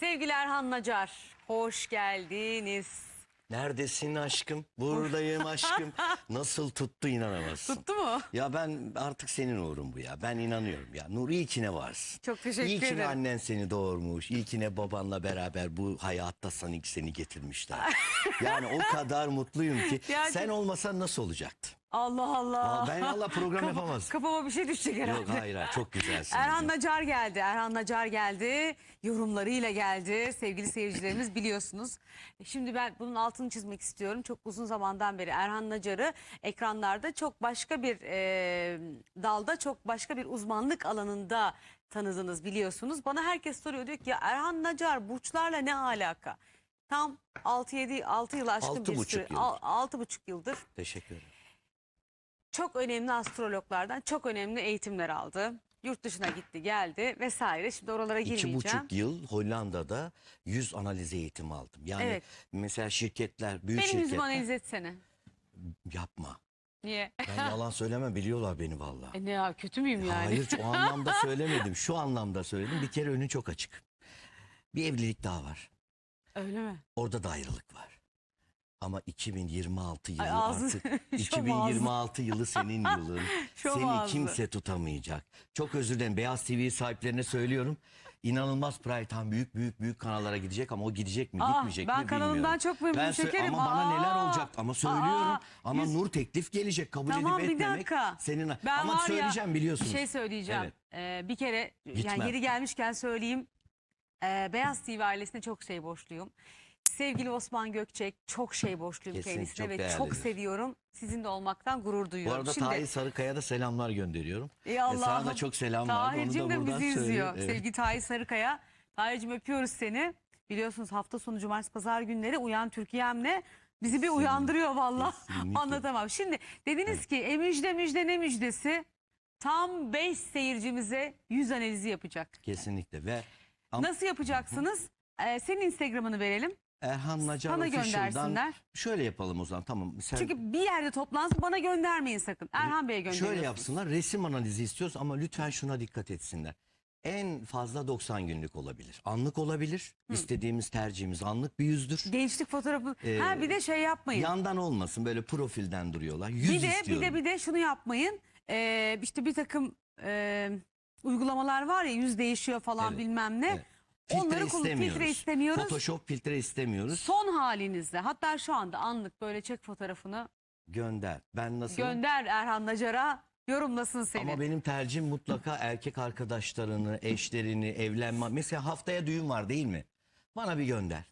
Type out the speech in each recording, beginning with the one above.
Sevgili Erhan Nacar, hoş geldiniz. Neredesin aşkım? Buradayım aşkım. Nasıl tuttu inanamazsın. Tuttu mu? Ya ben artık senin uğrun bu ya. Ben inanıyorum ya. Nur iyi ki ne varsın. Çok teşekkür İyi ki ne ederim. annen seni doğurmuş. İyi ki ne babanla beraber bu hayatta seni, seni getirmişler. yani o kadar mutluyum ki. Ya- Sen olmasan nasıl olacaktı? Allah Allah. Aa, ben valla program Kafa- yapamazdım. Kafama bir şey düşecek herhalde. Yok hayır hayır çok güzelsin. Erhan. Nacar geldi. Erhan Nacar geldi. Yorumlarıyla geldi. Sevgili seyircilerimiz biliyorsunuz. Şimdi ben bunun altını çizmek istiyorum. Çok uzun zamandan beri Erhan Nacar'ı ekranlarda çok başka bir e, dalda, çok başka bir uzmanlık alanında tanıdınız biliyorsunuz. Bana herkes soruyor diyor ki ya Erhan Nacar burçlarla ne alaka? Tam 6-7 6 yıl aşkın Altı bir buçuk süre. yıldır. Al- altı buçuk yıldır Teşekkür ederim. Çok önemli astrologlardan çok önemli eğitimler aldı. Yurt dışına gitti geldi vesaire. Şimdi oralara İki girmeyeceğim. buçuk yıl Hollanda'da yüz analiz eğitimi aldım. Yani Evet. mesela şirketler, büyük Benim şirketler. yüzümü analiz etsene. Yapma. Niye? Ben yalan söylemem biliyorlar beni vallahi. E ne ya kötü müyüm yani? Hayır o anlamda söylemedim. Şu anlamda söyledim. Bir kere önü çok açık. Bir evlilik daha var. Öyle mi? Orada da ayrılık var. Ama 2026 yılı Ay, ağzı- artık Şom ağzı. 2026 yılı senin yılın. Şom Seni ağzı. kimse tutamayacak. Çok özür dilerim. Beyaz TV sahiplerine söylüyorum. İnanılmaz Pride büyük büyük büyük kanallara gidecek ama o gidecek mi Aa, gitmeyecek ben mi kanalımdan bilmiyorum. çok memnun Ben sö- şekerim. Ama bana neler olacak ama söylüyorum. aa, ama yüz- Nur teklif gelecek kabul Tamam edip bir etmemek dakika. senin. Ben ama var ya, söyleyeceğim biliyorsun. Bir şey söyleyeceğim. Evet. Ee, bir kere yani Gitmem. yeri gelmişken söyleyeyim. Ee, Beyaz TV ailesine çok şey borçluyum. Sevgili Osman Gökçek çok şey borçluyum Kesinlikle kendisine çok ve değerlidir. çok seviyorum. Sizin de olmaktan gurur Bu duyuyorum. arada Şimdi, Tahir Sarıkaya da selamlar gönderiyorum. Ey E, sana Allah'ım. da çok selam var. Tahir'cim de bizi izliyor. söyleyeyim. Evet. Sevgili Tahir Sarıkaya. Tahir'cim öpüyoruz seni. Biliyorsunuz hafta sonu cumartesi pazar günleri Uyan Türkiye'mle bizi bir uyandırıyor valla. Anlatamam. Şimdi dediniz ki e müjde müjde ne müjdesi? Tam 5 seyircimize yüz analizi yapacak. Kesinlikle ve Nasıl yapacaksınız? Ee, senin Instagram'ını verelim. Erhan Nacar Bana Official'dan göndersinler. şöyle yapalım o zaman tamam. Sen Çünkü bir yerde toplansın bana göndermeyin sakın. Erhan Bey'e gönderiyorsunuz. şöyle yapsınlar resim analizi istiyoruz ama lütfen şuna dikkat etsinler. En fazla 90 günlük olabilir. Anlık olabilir. İstediğimiz tercihimiz anlık bir yüzdür. Gençlik fotoğrafı. Ee, ha bir de şey yapmayın. Yandan olmasın böyle profilden duruyorlar. Yüz bir de istiyorum. bir de bir de şunu yapmayın. Ee, işte bir takım e, uygulamalar var ya yüz değişiyor falan Evet, bilmem ne. evet. Filtre Onları istemiyoruz. filtre istemiyoruz. Photoshop filtre istemiyoruz. Son halinizde hatta şu anda anlık böyle çek fotoğrafını Gönder. Ben nasıl? gönder Erhan Nacar'a yorumlasın seni. Ama benim tercihim mutlaka erkek arkadaşlarını, eşlerini, evlenme. Mesela haftaya düğün var değil mi? Bana bir gönder.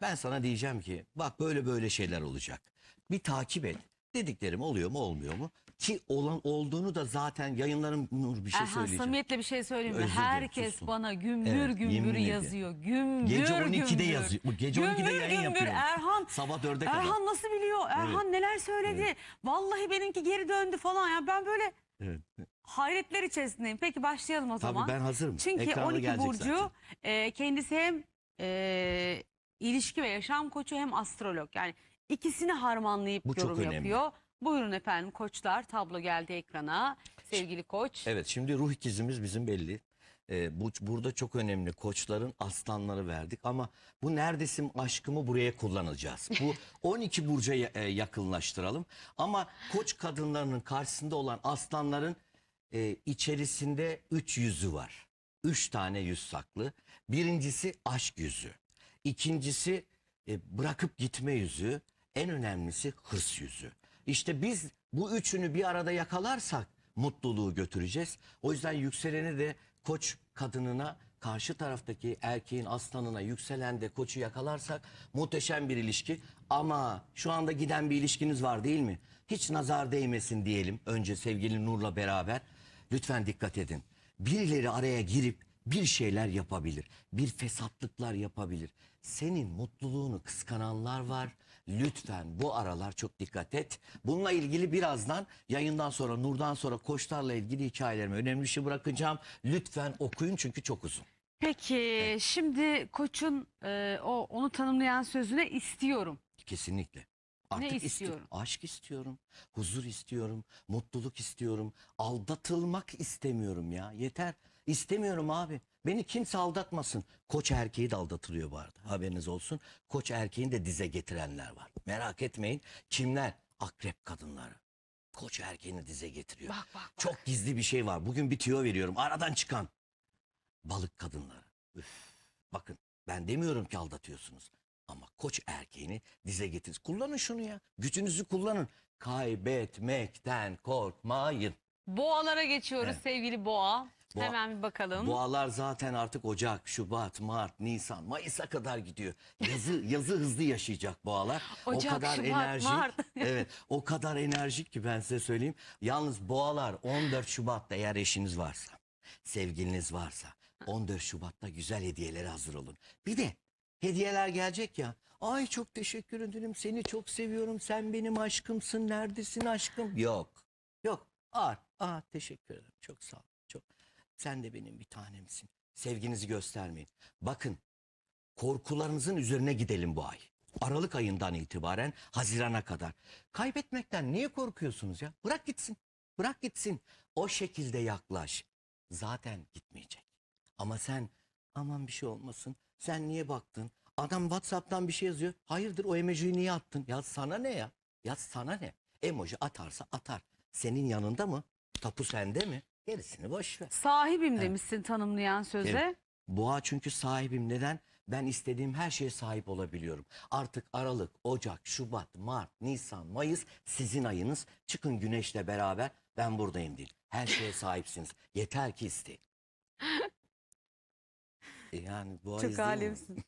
Ben sana diyeceğim ki bak böyle böyle şeyler olacak. Bir takip et. Dediklerim oluyor mu olmuyor mu? Ki olan olduğunu da zaten yayınlarım Nur bir şey Erhan söyleyeceğim. samimiyetle bir şey söyleyeyim mi? Özür dilerim, Herkes sustum. bana gümbür Evet, gümbür ediyorum. yazıyor. Gümbür Gece 12'de gümbür. yazıyor. Bu Gece 12'de Gümbür yayın gümbür. yapıyorum. Erhan Sabah 4'e kadar. Erhan nasıl biliyor? Erhan neler söyledi? Vallahi benimki geri döndü falan ya. Ben böyle Evet. hayretler içerisindeyim. Peki başlayalım o Tabii zaman. ben hazırım. Çünkü Ekranda 12 gelecek burcu e, kendisi hem e, ilişki ve yaşam koçu hem astrolog. Yani ikisini harmanlayıp Bu çok yorum önemli. yapıyor. Buyurun efendim koçlar tablo geldi ekrana. Sevgili koç. Evet şimdi ruh ikizimiz bizim belli. Ee, bu burada çok önemli koçların aslanları verdik ama bu neredesin aşkımı buraya kullanacağız. Bu 12 burca ya- e, yakınlaştıralım ama koç kadınlarının karşısında olan aslanların e, içerisinde üç yüzü var. Üç tane yüz saklı. Birincisi aşk yüzü. İkincisi e, bırakıp gitme yüzü. En önemlisi hırs yüzü. İşte biz bu üçünü bir arada yakalarsak mutluluğu götüreceğiz. O yüzden yükseleni de koç kadınına karşı taraftaki erkeğin aslanına yükselen de koçu yakalarsak muhteşem bir ilişki. Ama şu anda giden bir ilişkiniz var değil mi? Hiç nazar değmesin diyelim önce sevgili Nur'la beraber. Lütfen dikkat edin. Birileri araya girip bir şeyler yapabilir. Bir fesatlıklar yapabilir. Senin mutluluğunu kıskananlar var. Lütfen bu aralar çok dikkat et. Bununla ilgili birazdan yayından sonra Nur'dan sonra koçlarla ilgili hikayelerimi önemli bir şey bırakacağım. Lütfen okuyun çünkü çok uzun. Peki şimdi koçun e, o onu tanımlayan sözüne istiyorum. Kesinlikle. Artık isti- istiyorum? aşk istiyorum, huzur istiyorum, mutluluk istiyorum, aldatılmak istemiyorum ya. Yeter. İstemiyorum abi. Beni kimse aldatmasın. Koç erkeği de aldatılıyor bu arada. Haberiniz olsun. Koç erkeğini de dize getirenler var. Merak etmeyin. Kimler? Akrep kadınları. Koç erkeğini dize getiriyor. Bak bak bak. Çok gizli bir şey var. Bugün bir tüyo veriyorum. Aradan çıkan balık kadınları. Üf. Bakın ben demiyorum ki aldatıyorsunuz. Ama koç erkeğini dize getirin. Kullanın şunu ya. Gücünüzü kullanın. Kaybetmekten korkmayın. Boğalara geçiyoruz Evet. sevgili boğa. Boğa- Hemen bir bakalım. Boğalar zaten artık Ocak, Şubat, Mart, Nisan, Mayıs'a kadar gidiyor. Yazı yazı hızlı yaşayacak boğalar. Ocak, o kadar Şubat, enerjik. Mart. evet, o kadar enerjik ki ben size söyleyeyim. Yalnız boğalar 14 Şubat'ta eğer eşiniz varsa, sevgiliniz varsa 14 Şubat'ta güzel hediyelere hazır olun. Bir de hediyeler gelecek ya. Ay çok teşekkür ederim. Seni çok seviyorum. Sen benim aşkımsın. Neredesin aşkım? Yok. Yok. Aa, aa teşekkür ederim. Çok sağ ol. Çok. Sen de benim bir tanemsin. Sevginizi göstermeyin. Bakın korkularınızın üzerine gidelim bu ay. Aralık ayından itibaren Haziran'a kadar. Kaybetmekten niye korkuyorsunuz ya? Bırak gitsin. Bırak gitsin. O şekilde yaklaş. Zaten gitmeyecek. Ama sen aman bir şey olmasın. Sen niye baktın? Adam WhatsApp'tan bir şey yazıyor. Hayırdır o emojiyi niye attın? Ya sana ne ya? Ya sana ne? Emoji atarsa atar. Senin yanında mı? Tapu sende mi? Gerisini boş ver. Sahibim demişsin tanımlayan söze. Evet. Boğa çünkü sahibim. Neden? Ben istediğim her şeye sahip olabiliyorum. Artık Aralık, Ocak, Şubat, Mart, Nisan, Mayıs sizin ayınız. Çıkın güneşle beraber ben buradayım deyin. Her şeye sahipsiniz. Yeter ki isteyin. E yani boğa Çok alemsin.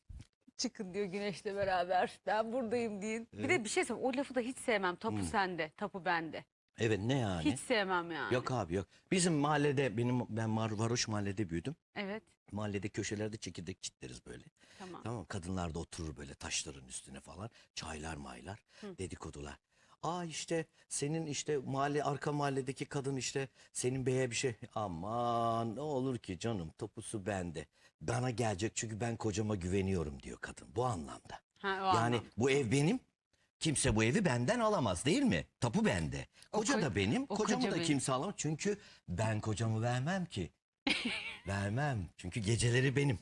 Çıkın diyor güneşle beraber. Ben buradayım deyin. Bir de Evet. bir şey söyleyeyim. O lafı da hiç sevmem. Tapu Hı. sende, tapu bende. Evet ne yani? Hiç sevmem yani. Yok abi yok. Bizim mahallede benim ben Mar Varoş mahallede büyüdüm. Evet. Mahallede köşelerde çekirdek çitleriz böyle. Tamam. Tamam kadınlar da oturur böyle taşların üstüne falan. Çaylar maylar dedikodular. Aa işte senin işte mahalle arka mahalledeki kadın işte senin beye bir şey. Aman ne olur ki canım topusu bende. Bana gelecek çünkü ben kocama güveniyorum diyor kadın bu anlamda. Ha, o yani anlamda. bu ev benim. Kimse bu evi benden alamaz değil mi? Tapu bende. Koca ko- da benim. o Kocamı koca da benim. kimse alamaz. Çünkü ben kocamı vermem ki. vermem. Çünkü geceleri benim.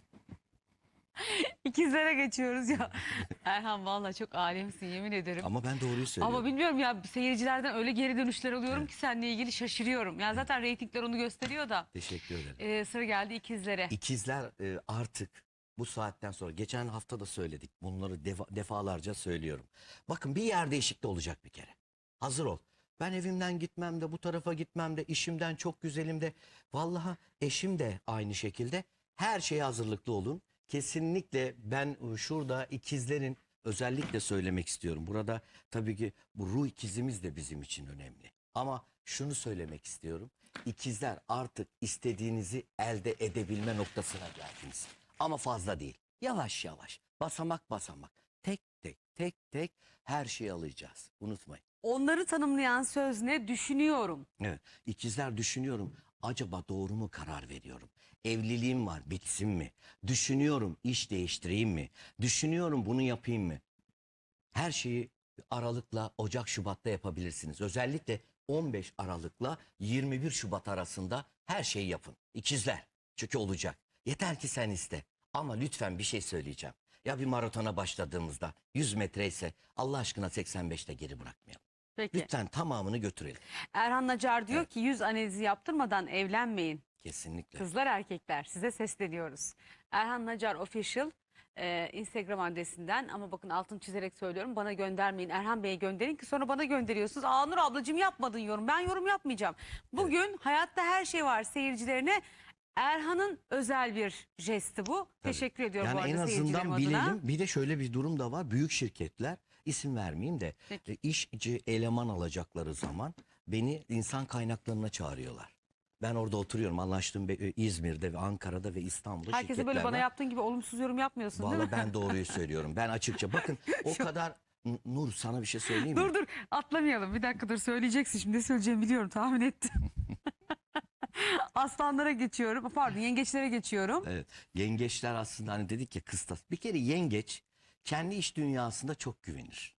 İkizlere geçiyoruz ya. Erhan valla çok alemsin yemin ederim. Ama ben doğruyu söylüyorum. Ama bilmiyorum ya seyircilerden öyle geri dönüşler alıyorum ki seninle ilgili şaşırıyorum. Yani zaten reytingler onu gösteriyor da. Teşekkür ederim. Ee, sıra geldi ikizlere. İkizler e, artık bu saatten sonra geçen hafta da söyledik. Bunları defa- defalarca söylüyorum. Bakın bir yer değişikliği olacak bir kere. Hazır ol. Ben evimden gitmem de bu tarafa gitmem de işimden çok güzelim de. Vallahi eşim de aynı şekilde. Her şeye hazırlıklı olun. Kesinlikle ben e, şurada ikizlerin özellikle söylemek istiyorum. Burada tabii ki bu ruh ikizimiz de bizim için önemli. Ama şunu söylemek istiyorum. İkizler artık istediğinizi elde edebilme noktasına geldiniz. Ama fazla değil. Yavaş yavaş, basamak basamak, tek tek tek tek her şeyi alacağız. Unutmayın. Onları tanımlayan söz ne? Düşünüyorum. Evet. İkizler düşünüyorum. Acaba doğru mu karar veriyorum? Evliliğim var, bitsin mi? Düşünüyorum, iş değiştireyim mi? Düşünüyorum, bunu yapayım mı? Her şeyi Aralık'la Ocak, Şubat'ta yapabilirsiniz. Özellikle 15 Aralık'la 21 Şubat arasında her şeyi yapın. İkizler. Çünkü olacak. Yeter ki sen iste. Ama lütfen bir şey söyleyeceğim. Ya bir maratona başladığımızda 100 metre ise Allah aşkına 85'te geri bırakmayalım. Peki. Lütfen tamamını götürelim. Erhan Nacar diyor ki yüz analizi yaptırmadan evlenmeyin. Kesinlikle. Kızlar erkekler size sesleniyoruz. Erhan Nacar Official e, Instagram adresinden ama bakın altını çizerek söylüyorum bana göndermeyin. Erhan Bey'e gönderin ki sonra bana gönderiyorsunuz. Aa Nur ablacığım yapmadın yorum. Ben yorum yapmayacağım. Bugün hayatta her şey var seyircilerine. Erhan'ın özel bir jesti bu. Teşekkür ediyorum Yani bu arada en seyircilerim azından bilelim. adına. Bir de şöyle bir durum da var. Büyük şirketler isim vermeyeyim de Peki. e, işçi eleman alacakları zaman beni insan kaynaklarına çağırıyorlar. Ben orada oturuyorum. Anlaştığım e, İzmir'de ve Ankara'da ve İstanbul'da Herkese böyle bana yaptığın gibi olumsuz yorum yapmıyorsun değil mi? Vallahi ben doğruyu söylüyorum. Ben açıkça bakın o kadar Nur sana bir şey söyleyeyim mi? Dur dur atlamayalım. Bir dakika dur söyleyeceksin. Şimdi ne söyleyeceğimi biliyorum tahmin ettim. Aslanlara geçiyorum. Pardon yengeçlere geçiyorum. Evet. Yengeçler aslında hani dedik ya kıstas. Bir kere yengeç kendi iş dünyasında çok güvenir.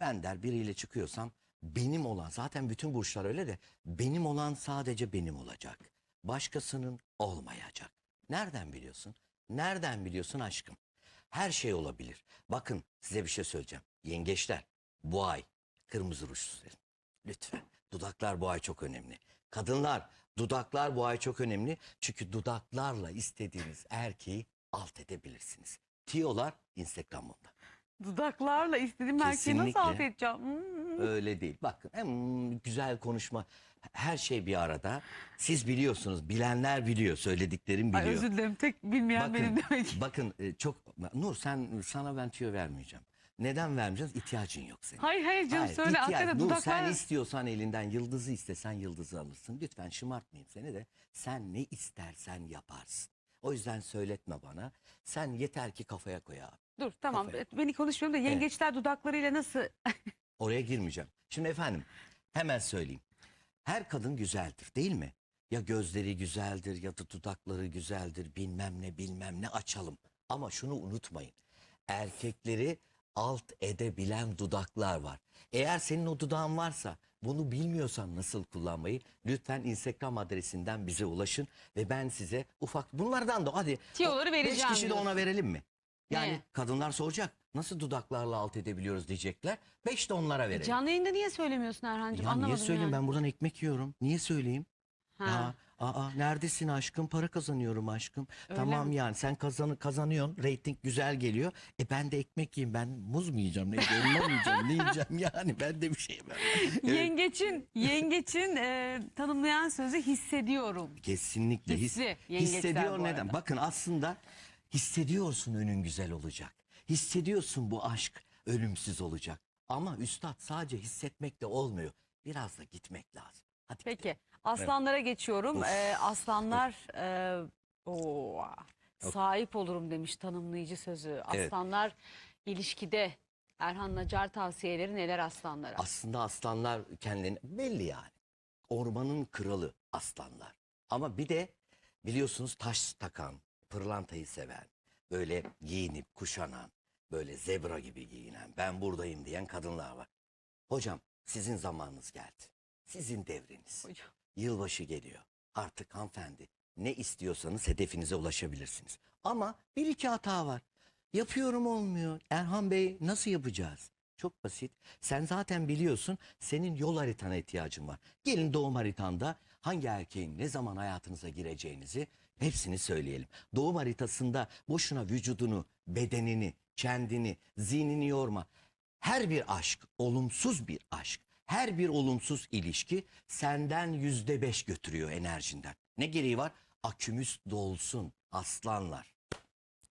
Ben der biriyle çıkıyorsam benim olan zaten bütün burçlar öyle de benim olan sadece benim olacak. Başkasının olmayacak. Nereden biliyorsun? Nereden biliyorsun aşkım? Her şey olabilir. Bakın size bir şey söyleyeceğim. Yengeçler bu ay kırmızı ruj sürelim. Lütfen. Dudaklar bu ay çok önemli. Kadınlar dudaklar bu ay çok önemli. Çünkü dudaklarla istediğiniz erkeği alt edebilirsiniz. Tiyolar Instagram'ında. Dudaklarla istediğim erkeği nasıl Kesinlikle. alt edeceğim? Hmm. Öyle değil. Bakın hem güzel konuşma her şey bir arada. Siz biliyorsunuz. Bilenler biliyor. Söylediklerim biliyor. Ay özür dilerim tek bilmeyen benim demek. bakın e, çok Nur sen sana ben tüyo vermeyeceğim. Neden vermeyeceğiz? İhtiyacın yok senin. Hayır hayır canım söyle ihtiyaç- hakikaten Nur dudaklar. sen istiyorsan elinden yıldızı istesen yıldızı alırsın. Lütfen şımartmayayım seni de. Sen ne istersen yaparsın. O yüzden söyletme bana. Sen yeter ki kafaya koy abi. Dur tamam Kafaya. beni konuşmuyorum da yengeçler dudaklarıyla nasıl? Oraya girmeyeceğim. Şimdi efendim hemen söyleyeyim. Her kadın güzeldir değil mi? Ya gözleri güzeldir ya da dudakları güzeldir bilmem ne bilmem ne açalım. Ama şunu unutmayın. Erkekleri alt edebilen dudaklar var. Eğer senin o dudağın varsa bunu bilmiyorsan nasıl kullanmayı lütfen Instagram adresinden bize ulaşın ve ben size ufak bunlardan da hadi Tiyoları vereceğim Beş kişi de ona verelim mi? Yani Ne? kadınlar soracak nasıl dudaklarla alt edebiliyoruz diyecekler. Beş de onlara verelim. Canlı yayında niye söylemiyorsun Erhan'cığım? Ya niye Anlamadım söyleyeyim yani. ben buradan ekmek yiyorum. Niye söyleyeyim? Ha. Ya, aa, neredesin aşkım? Para kazanıyorum aşkım. Öyle tamam mi? yani sen kazanı kazanıyorsun. Reyting güzel geliyor. E ben de ekmek yiyeyim. Ben muz mu yiyeceğim? Ne, elma mı yiyeceğim? Ne yiyeceğim yani? Ben de bir şey. Evet, Yengeçin, yengeçin e, tanımlayan sözü hissediyorum. Kesinlikle. his- Hissi yengeçler hissediyor bu neden? arada. Bakın aslında hissediyorsun önün güzel olacak. Hissediyorsun bu aşk ölümsüz olacak. Ama üstad sadece hissetmekle olmuyor. Biraz da gitmek lazım. Hadi. Peki aslanlara geçiyorum. Of. E, aslanlar e, oo, sahip olurum demiş tanımlayıcı sözü. Evet. Aslanlar ilişkide Erhan Nacar tavsiyeleri neler aslanlara? Aslında aslanlar kendilerini belli yani. Ormanın kralı aslanlar. Ama bir de biliyorsunuz taş takan, pırlantayı seven, böyle giyinip kuşanan, böyle zebra gibi giyinen, ben buradayım diyen kadınlar var. Hocam sizin zamanınız geldi. Sizin devriniz. Hocam. Yılbaşı geliyor. Artık hanımefendi ne istiyorsanız hedefinize ulaşabilirsiniz. Ama bir iki hata var. Yapıyorum olmuyor. Erhan Bey nasıl yapacağız? Çok basit. Sen zaten biliyorsun senin yol haritana ihtiyacın var. Gelin doğum haritanda hangi erkeğin ne zaman hayatınıza gireceğinizi hepsini söyleyelim. Doğum haritasında boşuna vücudunu, bedenini, kendini, zihnini yorma. Her bir aşk, olumsuz bir aşk, her bir olumsuz ilişki senden yüzde beş götürüyor enerjinden. Ne gereği var? Akümüs dolsun aslanlar.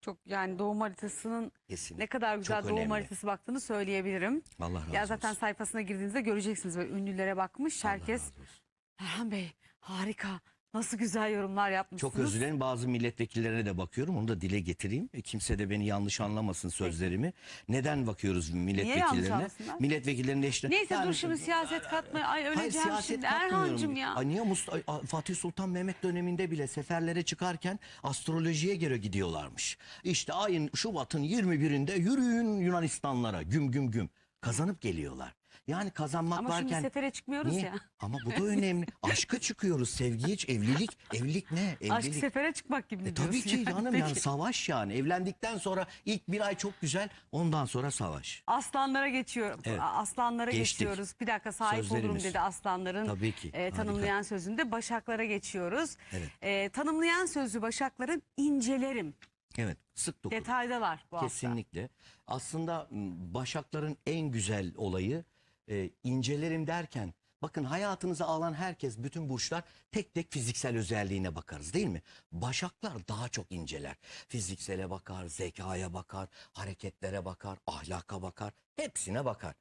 Çok yani doğum haritasının Kesinlikle. ne kadar güzel Çok doğum önemli. haritası baktığını söyleyebilirim. Allah razı Ya zaten olsun. sayfasına girdiğinizde göreceksiniz böyle ünlülere bakmış. Allah Herkes razı olsun. Erhan Bey harika nasıl güzel yorumlar yapmışsınız. Çok özür dilerim bazı milletvekillerine de bakıyorum onu da dile getireyim. E, Kimse de beni yanlış anlamasın sözlerimi. Neden bakıyoruz milletvekillerine? anlasınlar? Milletvekillerine işte. Neyse dur şimdi siyaset katma. Ay öleceğim şimdi. Erhan'cığım ya. Ay, niye Mustafa, Ay, Fatih Sultan Mehmet döneminde bile seferlere çıkarken astrolojiye göre gidiyorlarmış. İşte ayın Şubat'ın 21'inde yürüyün Yunanistanlara güm güm güm. Kazanıp geliyorlar. Yani kazanmak Ama şimdi varken... sefere çıkmıyoruz Niye? ya. Ama bu da önemli. Aşka çıkıyoruz. Sevgiye, evlilik. Evlilik ne? Evlilik. Aşk sefere çıkmak gibi E tabii ki yani? canım Peki. yani savaş yani. Evlendikten sonra ilk bir ay çok güzel ondan sonra savaş. Aslanlara geçiyorum. Evet. Aslanlara Geçtik. geçiyoruz. Bir dakika sahip olurum Sözlerimiz. dedi aslanların. Tabii ki. e, Harika. tanımlayan sözünde başaklara geçiyoruz. Evet. E, tanımlayan sözü başakların incelerim. Evet sık dokun. Detaydalar bu hafta. Kesinlikle. Aslında m, başakların en güzel olayı e, incelerim derken bakın hayatınıza alan herkes bütün burçlar tek tek fiziksel özelliğine bakarız değil mi? Başaklar daha çok inceler. Fiziksele bakar, zekaya bakar, hareketlere bakar, ahlaka bakar, hepsine bakar.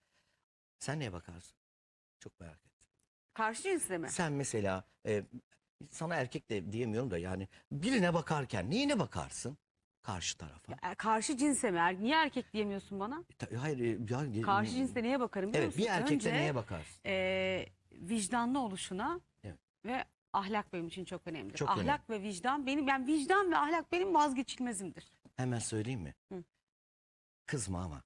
Sen neye bakarsın? Çok merak ettim. Karşı cinsle mi? Sen mesela e, sana erkek de diyemiyorum da yani birine bakarken neyine bakarsın? Karşı tarafa. E, Karşı cinse mi? Er- Niye erkek diyemiyorsun bana? Ta- Hayır e, ya, Karşı cinste neye bakarım biliyor Evet musun? bir erkekte Önce, neye bakarsın? e, vicdanlı oluşuna Evet. ve ahlak benim için çok önemli. Çok ahlak ve vicdan benim yani vicdan ve ahlak benim vazgeçilmezimdir. Hemen söyleyeyim mi? Hı. Kızma ama.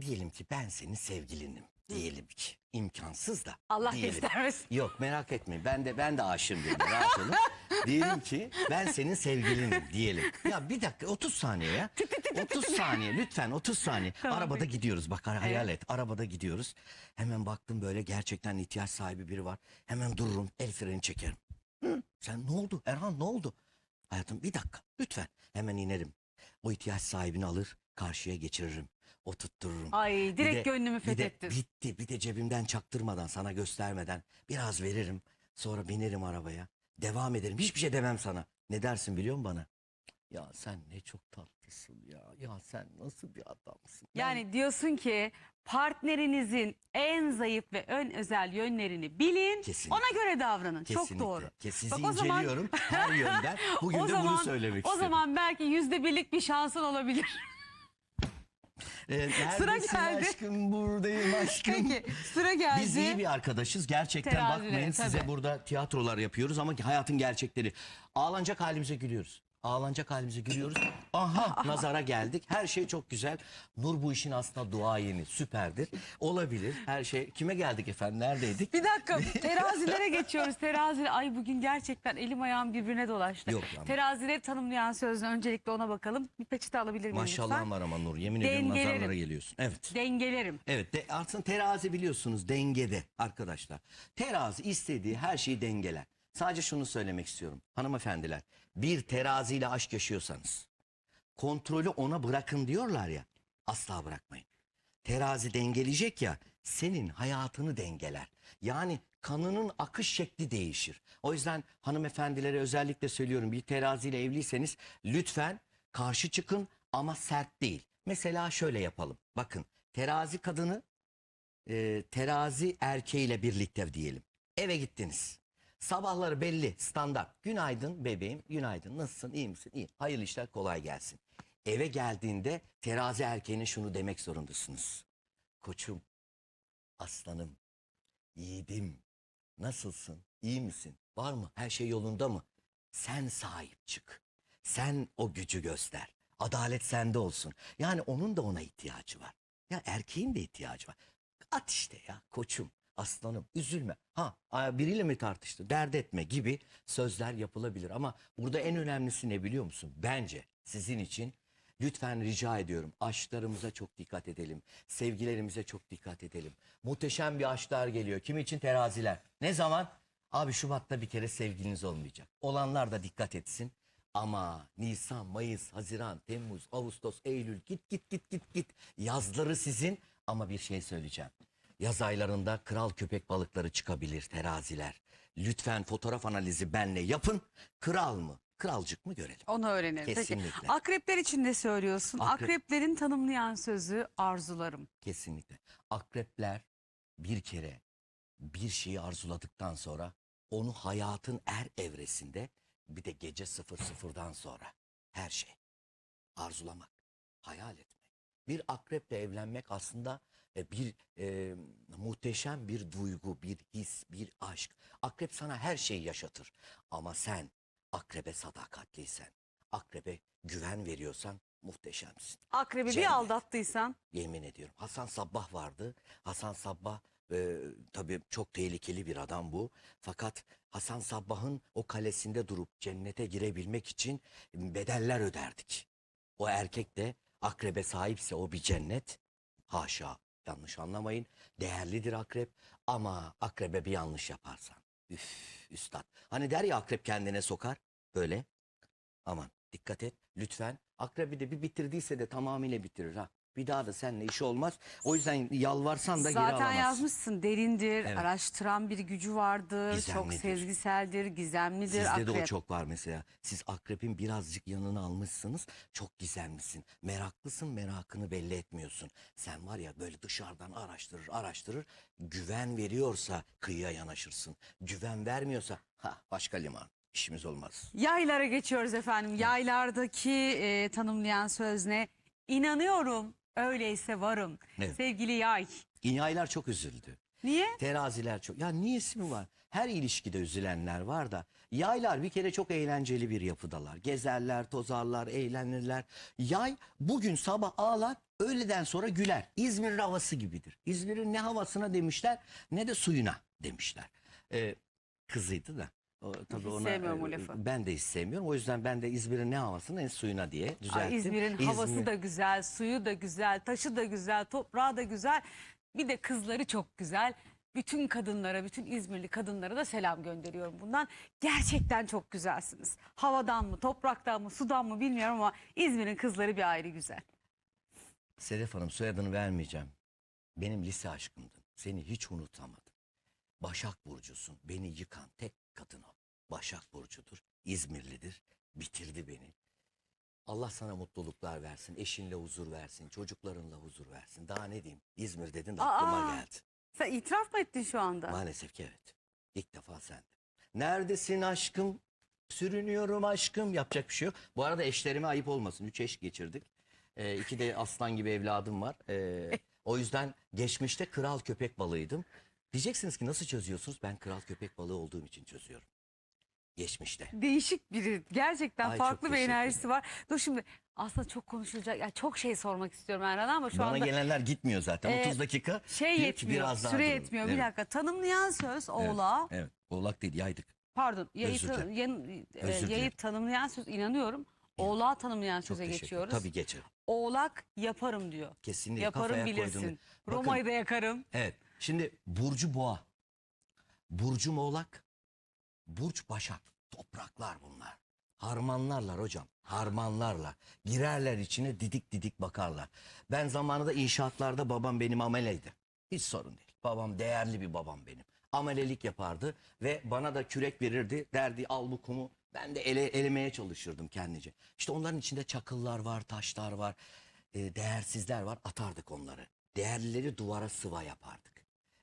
Diyelim ki ben senin sevgilinim. Diyelim ki. imkansız da. Allah diyelim. göstermesin. Yok merak etmeyin. Ben de ben de aşığım dedim. Rahat olun. diyelim ki ben senin sevgilinim diyelim. Ya bir dakika 30 saniye ya. 30 saniye lütfen 30 saniye. Tamam, Arabada peki. gidiyoruz bak hayal et. Arabada gidiyoruz. Hemen baktım böyle gerçekten ihtiyaç sahibi biri var. Hemen dururum el freni çekerim. Hı, sen ne oldu Erhan ne oldu? Hayatım bir dakika lütfen hemen inerim. O ihtiyaç sahibini alır karşıya geçiririm. Oturttururum. Ay Bir direkt de- gönlümü bir de fethettin. bitti bir de cebimden çaktırmadan sana göstermeden biraz veririm. Sonra binerim arabaya. Devam ederim. Hiçbir şey demem sana. Ne dersin biliyor musun bana? Ya sen ne çok tatlısın ya. Ya sen nasıl bir adamsın. Ben- Yani diyorsun ki partnerinizin en zayıf ve ön özel yönlerini bilin. Kesinlikle. Ona göre davranın. Kesinlikle. Çok doğru. Ke- Sizi Bak o zaman- inceliyorum her yönden. Bugün o de zaman, bunu söylemek O istedim. zaman belki yüzde birlik bir şansın olabilir. Ee, Sıra geldi. aşkım buradayım aşkım. Peki sıra geldi. Biz iyi bir arkadaşız. Gerçekten Terazilere, bakmayın size tabii. burada tiyatrolar yapıyoruz ama hayatın gerçekleri. Ağlanacak halimize gülüyoruz. Ağlanacak halimize gülüyoruz. Aha nazara geldik. Her şey çok güzel. Nur bu işin aslında duayeni süperdir. Olabilir. Her şey. Kime geldik efendim? Neredeydik? Bir dakika terazilere geçiyoruz. Terazi ay bugün gerçekten elim ayağım birbirine dolaştı. Yok ama. Terazileri tanımlayan sözle öncelikle ona bakalım. Bir peçete alabilir miyim Maşallah lütfen? var ama Nur. Yemin ediyorum Dengelerim. nazarlara geliyorsun. Evet. Dengelerim. Evet de, aslında terazi biliyorsunuz dengede arkadaşlar. Terazi istediği her şeyi dengeler. Sadece şunu söylemek istiyorum hanımefendiler. Bir teraziyle aşk yaşıyorsanız kontrolü ona bırakın diyorlar ya asla bırakmayın. Terazi dengeleyecek ya senin hayatını dengeler. Yani kanının akış şekli değişir. O yüzden hanımefendilere özellikle söylüyorum bir teraziyle evliyseniz lütfen karşı çıkın ama sert değil. Mesela şöyle yapalım. Bakın terazi kadını e, terazi erkeğiyle birlikte diyelim. Eve gittiniz. Sabahları belli standart. Günaydın bebeğim günaydın nasılsın iyi misin? İyi hayırlı işler kolay gelsin. Eve geldiğinde terazi erkeğine şunu demek zorundasınız. Koçum, aslanım, yiğidim, nasılsın, iyi misin, var mı, her şey yolunda mı? Sen sahip çık, sen o gücü göster, adalet sende olsun. Yani onun da ona ihtiyacı var. Ya erkeğin de ihtiyacı var. At işte ya koçum, aslanım, üzülme. Ha biriyle mi tartıştı, dert etme gibi sözler yapılabilir. Ama burada en önemlisi ne biliyor musun? Bence sizin için Lütfen rica ediyorum aşklarımıza çok dikkat edelim. Sevgilerimize çok dikkat edelim. Muhteşem bir aşklar geliyor. Kim için teraziler? Ne zaman? Abi Şubat'ta bir kere sevgiliniz olmayacak. Olanlar da dikkat etsin. Ama Nisan, Mayıs, Haziran, Temmuz, Ağustos, Eylül git git git git git. Yazları sizin ama bir şey söyleyeceğim. Yaz aylarında kral köpek balıkları çıkabilir teraziler. Lütfen fotoğraf analizi benle yapın. Kral mı? Kralcık mı görelim. Onu öğrenelim. Kesinlikle. Peki akrepler için ne söylüyorsun? Akrep- Akreplerin tanımlayan sözü arzularım. Kesinlikle. Akrepler bir kere bir şeyi arzuladıktan sonra onu hayatın er evresinde bir de gece sıfır sıfırdan sonra her şey. Arzulamak, hayal etmek. Bir akreple evlenmek aslında bir e, muhteşem bir duygu, bir his, bir aşk. Akrep sana her şeyi yaşatır. Ama sen akrebe sadakatliysen, akrebe güven veriyorsan muhteşemsin. Akrebi bir Cennet. aldattıysan Yemin ediyorum. Hasan Sabbah vardı. Hasan Sabbah e, tabii çok tehlikeli bir adam bu. Fakat Hasan Sabbah'ın o kalesinde durup cennete girebilmek için bedeller öderdik. O erkek de akrebe sahipse o bir cennet. Haşa yanlış anlamayın. Değerlidir akrep ama akrebe bir yanlış yaparsan. Üf üstad. Hani der ya akrep kendine sokar. Böyle. Aman dikkat et lütfen. Akrebi de bir bitirdiyse de tamamıyla bitirir ha. Bir daha da seninle işi olmaz. O yüzden yalvarsan da geri zaten alamazsın. yazmışsın derindir, Evet. araştıran bir gücü vardır, çok Gizemlidir. sezgiseldir, gizemlidir. Sizde de o akrep. çok var mesela. Siz akrepin birazcık yanını almışsınız. Çok gizemlisin. Meraklısın merakını belli etmiyorsun. Sen var ya böyle dışarıdan araştırır araştırır. Güven veriyorsa kıyıya yanaşırsın. Güven vermiyorsa ha başka liman. İşimiz olmaz. Yaylara geçiyoruz efendim. Yaylardaki e, tanımlayan söz ne? İnanıyorum, öyleyse varım. Evet. Sevgili yay. İnyaylar çok üzüldü. Niye? Teraziler çok. Ya niyesi mi var? Her ilişkide üzülenler var da. Yaylar bir kere çok eğlenceli bir yapıdalar. Gezerler, tozarlar, eğlenirler. Yay bugün sabah ağlar, öğleden sonra güler. İzmir havası gibidir. İzmir'in ne havasına demişler ne de suyuna demişler. Ee, kızıydı da O, tabii Hiç ona, sevmiyorum o e, lafı. Ben de hiç sevmiyorum. O yüzden ben de İzmir'in ne havasını en suyuna diye düzelttim. İzmir'in havası İzmir- da güzel, suyu da güzel, taşı da güzel, toprağı da güzel. Bir de kızları çok güzel. Bütün kadınlara, bütün İzmirli kadınlara da selam gönderiyorum bundan. Gerçekten çok güzelsiniz. Havadan mı, topraktan mı, sudan mı bilmiyorum ama İzmir'in kızları bir ayrı güzel. Sedef Hanım soyadını vermeyeceğim. Benim lise aşkımdın. Seni hiç unutamadım. Başak Burcu'sun. Beni yıkan tek kadın o. Başak Burcu'dur. İzmirlidir. Bitirdi beni. Allah sana mutluluklar versin. Eşinle huzur versin. Çocuklarınla huzur versin. Daha ne diyeyim? İzmir dedin de aklıma Aa! geldi. Sen itiraf mı ettin şu anda? Maalesef ki evet. İlk defa sende. Neredesin aşkım? Sürünüyorum aşkım. Yapacak bir şey yok. Bu arada eşlerime ayıp olmasın. Üç eş geçirdik. Ee, iki de aslan gibi evladım var. Ee, o yüzden geçmişte kral köpek balığıydım. Diyeceksiniz ki nasıl çözüyorsunuz? Ben kral köpek balığı olduğum için çözüyorum. Geçmişte. Değişik biri. Gerçekten Ay, çok farklı bir teşekkür enerjisi var. Dur şimdi aslında çok konuşulacak. Ya çok şey sormak istiyorum Erhan ama şu Bana anda gelenler gitmiyor zaten. Ee, 30 dakika. şey diyor ki yetmiyor. biraz daha süre durun. yetmiyor. Evet, Bir dakika. Tanımlayan söz oğlağa. Evet. Oğlak değil yaydık. Pardon. Yayı, Özür ta- dilerim. yan- e, Özür yayı dilerim. tanımlayan söz inanıyorum. Oğlağa tanımlayan Çok söze teşekkür geçiyoruz. Tabii geçelim. Oğlak yaparım diyor. Kesinlikle yaparım kafaya bilirsin. koyduğunu- Bakın, Roma'yı da yakarım. Evet. Şimdi Burcu Boğa. Burcu Oğlak. Burç Başak. Topraklar bunlar. Harmanlarlar hocam. Harmanlarla. Girerler içine didik didik bakarlar. Ben zamanında inşaatlarda babam benim ameleydi. Hiç sorun değil. Babam değerli bir babam benim. Amelelik yapardı ve bana da kürek verirdi. Derdi al bu kumu. Ben de ele, elemeye çalışırdım kendince. İşte onların içinde çakıllar var, taşlar var, e, değersizler var. Atardık onları. Değerlileri duvara sıva yapardık.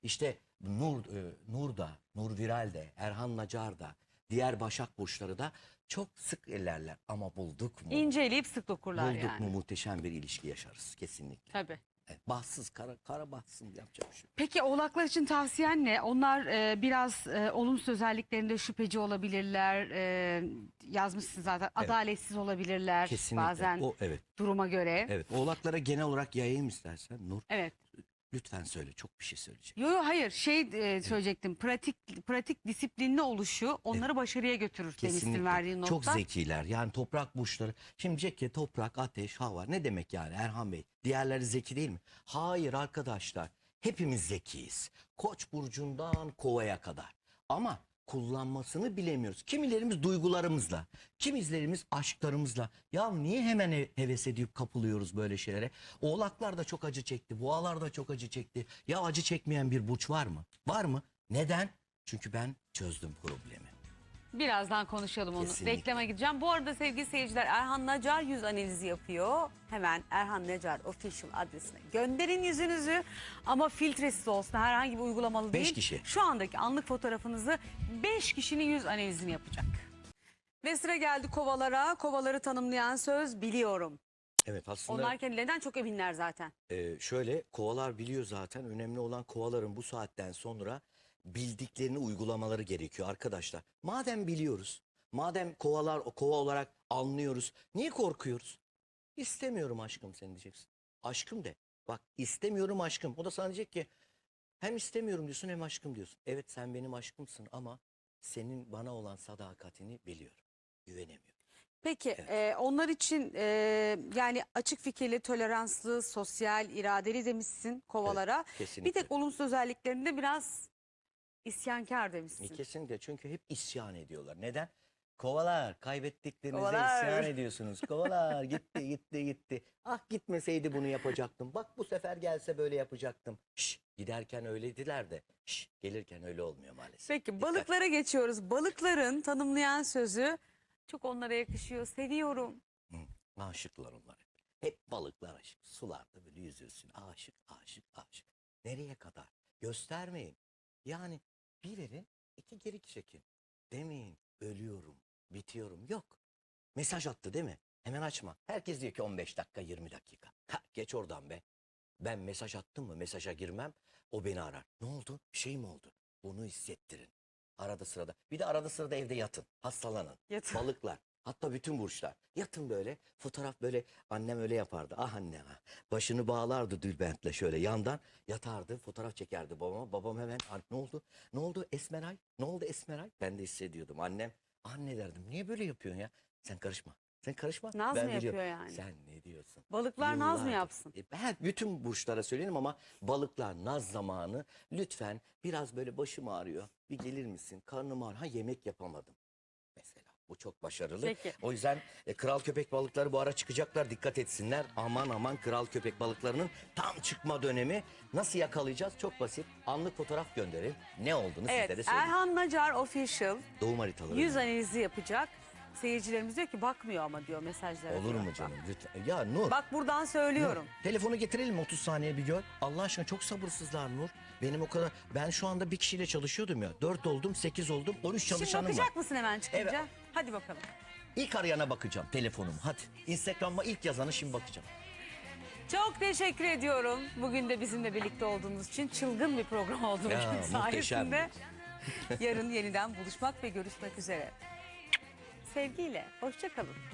İşte Nur, e, Nur da, Nur Viral de, Erhan Nacar da, diğer Başak Burçları da çok sık ellerler. Ama bulduk mu? İnceleyip sık dokurlar bulduk yani. mu muhteşem bir ilişki yaşarız kesinlikle. Tabii. Evet, bahtsız, kara, kara bahtsız yapacak bir şey. Peki oğlaklar için tavsiyen ne? Onlar e, biraz e, olumsuz özelliklerinde şüpheci olabilirler. E, yazmışsın zaten. Adaletsiz olabilirler Kesinlikle. bazen O evet. duruma göre. Evet. Oğlaklara genel olarak yayayım istersen Nur. Evet. Lütfen söyle. Çok bir şey söyleyeceğim. Yo yo hayır şey e, söyleyecektim. Pratik pratik disiplinli oluşu onları başarıya götürür demiştin verdiğin notta. Çok zekiler. Yani toprak burçları. Şimdi ki toprak, ateş, hava. Ne demek yani Erhan Bey? Diğerleri zeki değil mi? Hayır arkadaşlar. Hepimiz zekiyiz. Koç burcundan kovaya kadar. Ama kullanmasını bilemiyoruz. Kimilerimiz duygularımızla, kimilerimiz aşklarımızla. Ya niye hemen he- heves edip kapılıyoruz böyle şeylere? Oğlaklar da çok acı çekti, boğalar da çok acı çekti. Ya acı çekmeyen bir burç var mı? Var mı? Neden? Çünkü ben çözdüm problemi. Birazdan konuşalım onu. Kesinlikle. Reklama gideceğim. Bu arada sevgili seyirciler Erhan Nacar yüz analizi yapıyor. Hemen Erhan Nacar Official adresine gönderin yüzünüzü. Ama filtresiz olsun herhangi bir uygulamalı Beş değil. kişi. Şu andaki anlık fotoğrafınızı 5 kişinin yüz analizini yapacak. Ve sıra geldi kovalara. Kovaları tanımlayan söz biliyorum. Evet aslında Onlar kendilerinden çok eminler zaten. Ee, şöyle kovalar biliyor zaten. Önemli olan kovaların bu saatten sonra bildiklerini uygulamaları gerekiyor arkadaşlar. Madem biliyoruz, madem kovalar kova olarak anlıyoruz, niye korkuyoruz? İstemiyorum aşkım sen diyeceksin. Aşkım de. Bak istemiyorum aşkım. O da sana diyecek ki hem istemiyorum diyorsun hem aşkım diyorsun. Evet sen benim aşkımsın ama senin bana olan sadakatini biliyorum. Güvenemiyorum. Peki Evet. e, onlar için e, yani açık fikirli, toleranslı, sosyal, iradeli demişsin kovalara. Kesinlikle. Bir tek olumsuz özelliklerinde biraz isyankar demişsin. Kesinlikle çünkü hep isyan ediyorlar. Neden? Kovalar kaybettiklerinize Kovalar. isyan ediyorsunuz. Kovalar gitti gitti gitti. Ah gitmeseydi bunu yapacaktım. Bak bu sefer gelse böyle yapacaktım. Şş, giderken öyleydiler de şş, gelirken öyle olmuyor maalesef. Peki balıklara geçiyoruz. Balıkların tanımlayan sözü çok onlara yakışıyor. Seviyorum. Aşıklar onlar. hep. Hep balıklar aşık. Sularda böyle yüzürsün. Aşık aşık aşık. Nereye kadar? Göstermeyin. Yani bir verin iki geri çekin. Demeyin ölüyorum bitiyorum. Yok. Mesaj attı değil mi? Hemen açma. Herkes diyor ki 15 dakika 20 dakika. Ha, geç oradan be. Ben mesaj attım mı mesaja girmem. O beni arar. Ne oldu? Bir şey mi oldu? Bunu hissettirin. Arada sırada. Bir de arada sırada evde yatın. Hastalanın. Yatın. Balıklar. Hatta bütün burçlar. Yatın böyle fotoğraf böyle annem öyle yapardı. Ah anne ah. Başını bağlardı Dülbent'le şöyle yandan yatardı fotoğraf çekerdi babama. Babam hemen "An- ne oldu? Ne oldu Esmeray? Ne oldu Esmeray? Ben de hissediyordum. Annem anne derdim niye böyle yapıyorsun ya? Sen karışma. Sen karışma. Naz ben mı biliyorum." yapıyor yani? Sen ne diyorsun? Balıklar naz mı Yıllardır. yapsın? E, Ben bütün burçlara söylerim ama balıklar naz zamanı lütfen biraz böyle başım ağrıyor. Bir gelir misin? Karnım ağrıyor. Ha yemek yapamadım. Mesela bu çok başarılı. Peki. O yüzden e, kral köpek balıkları bu ara çıkacaklar. Dikkat etsinler. Aman aman kral köpek balıklarının tam çıkma dönemi. Nasıl yakalayacağız? Çok basit. Anlık fotoğraf gönderin. Ne olduğunu sizlere Evet söyleyeyim. Erhan Nacar Official Doğum haritaları. yüz analizi yapacak. Seyircilerimiz diyor ki bakmıyor ama diyor mesajlara. Olur diyor. mu canım? Lütfen. Ya Nur. Bak buradan söylüyorum. Telefonu getirelim mi 30 saniye bir gör. Allah aşkına çok sabırsızlar Nur. Benim o kadar ben şu anda bir kişiyle çalışıyordum ya. 4 oldum, 8 oldum, 13 Şimdi çalışanım var. bakacak mısın hemen çıkınca? Evet. Hadi bakalım. İlk arayana bakacağım telefonum. Hadi. Instagram'a ilk yazanı şimdi bakacağım. Çok teşekkür ediyorum. Bugün de bizimle birlikte olduğunuz için çılgın bir program oldu Ya, bugün sayesinde. Yarın yeniden buluşmak ve görüşmek üzere. Sevgiyle, hoşça kalın.